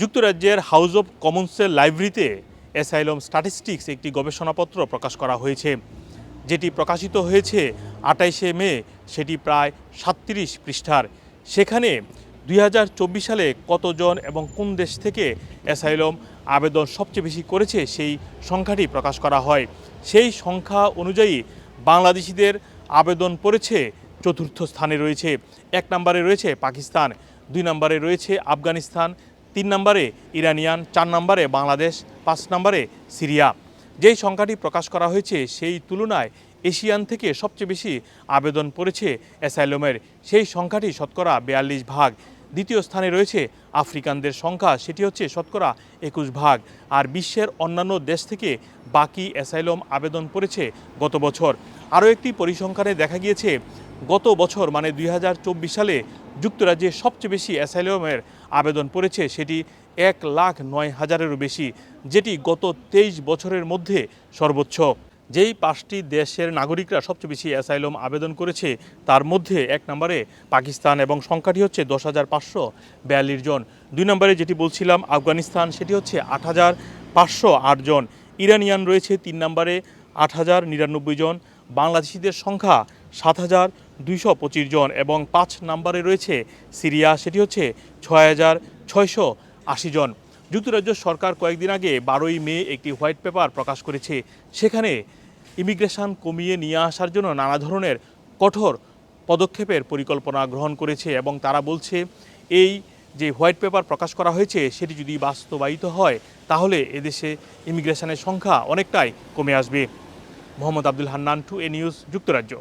যুক্তরাজ্যের house of কমন্সের লাইব্রেরিতে asylum statistics একটি গবেষণাপত্র প্রকাশ করা হয়েছে। যেটি প্রকাশিত হয়েছে আটাইশে মে, সেটি প্রায় সাতত্রিশ পৃষ্ঠার। সেখানে দুই হাজার চব্বিশ সালে কতজন এবং কোন দেশ থেকে অ্যাসাইলম আবেদন সবচেয়ে বেশি করেছে সেই সংখ্যাটি প্রকাশ করা হয়। সেই সংখ্যা অনুযায়ী বাংলাদেশিদের আবেদন পড়েছে চতুর্থ স্থানে রয়েছে। এক নম্বরে রয়েছে পাকিস্তান, দুই নম্বরে রয়েছে আফগানিস্তান তিন নম্বরে ইরানিয়ান, চার নম্বরে বাংলাদেশ, পাঁচ নম্বরে সিরিয়া। যেই সংখ্যাটি প্রকাশ করা হয়েছে, সেই তুলনায় এশিয়ান থেকে সবচেয়ে বেশি আবেদন পড়েছে অ্যাসাইলমের। সেই সংখ্যাটি শতকরা বিয়াল্লিশ ভাগ। দ্বিতীয় স্থানে রয়েছে আফ্রিকানদের সংখ্যা, সেটি হচ্ছে শতকরা একুশ ভাগ। আর বিশ্বের অন্যান্য দেশ থেকে বাকি অ্যাসাইলম আবেদন পড়েছে গত বছর। আরও একটি পরিসংখ্যানে দেখা গিয়েছে, গত বছর মানে দুই হাজার চব্বিশ সালে যুক্তরাজ্যে সবচেয়ে বেশি অ্যাসাইলমের আবেদন পড়েছে সেটি এক লাখ নয় হাজারেরও বেশি, যেটি গত তেইশ বছরের মধ্যে সর্বোচ্চ। যেই পাঁচটি দেশের নাগরিকরা সবচেয়ে বেশি অ্যাসাইলম আবেদন করেছে, তার মধ্যে এক নম্বরে পাকিস্তান এবং সংখ্যাটি হচ্ছে দশ হাজার পাঁচশো বিয়াল্লিশ জন। দুই নম্বরে যেটি বলছিলাম, আফগানিস্তান, সেটি হচ্ছে আট হাজার পাঁচশো আট জন। ইরানিয়ান রয়েছে তিন নম্বরে আট হাজার নিরানব্বই জন। বাংলাদেশিদের সংখ্যা সাত হাজার দুইশো পঁচিশ জন এবং পাঁচ নম্বরে রয়েছে সিরিয়া, সেটি হচ্ছে ছয় হাজার ছয়শো আশি জন। যুক্তরাজ্য সরকার কয়েকদিন আগে বারোই মে একটি হোয়াইট পেপার প্রকাশ করেছে। সেখানে ইমিগ্রেশন কমিয়ে নিয়ে আসার জন্য নানা ধরনের কঠোর পদক্ষেপের পরিকল্পনা গ্রহণ করেছে এবং তারা বলছে, এই যে হোয়াইট পেপার প্রকাশ করা হয়েছে, সেটি যদি বাস্তবায়িত হয়, তাহলে এদেশে ইমিগ্রেশনের সংখ্যা অনেকটাই কমে আসবে। Mohammad Abdul Hannan, to A news, যুক্তরাজ্য।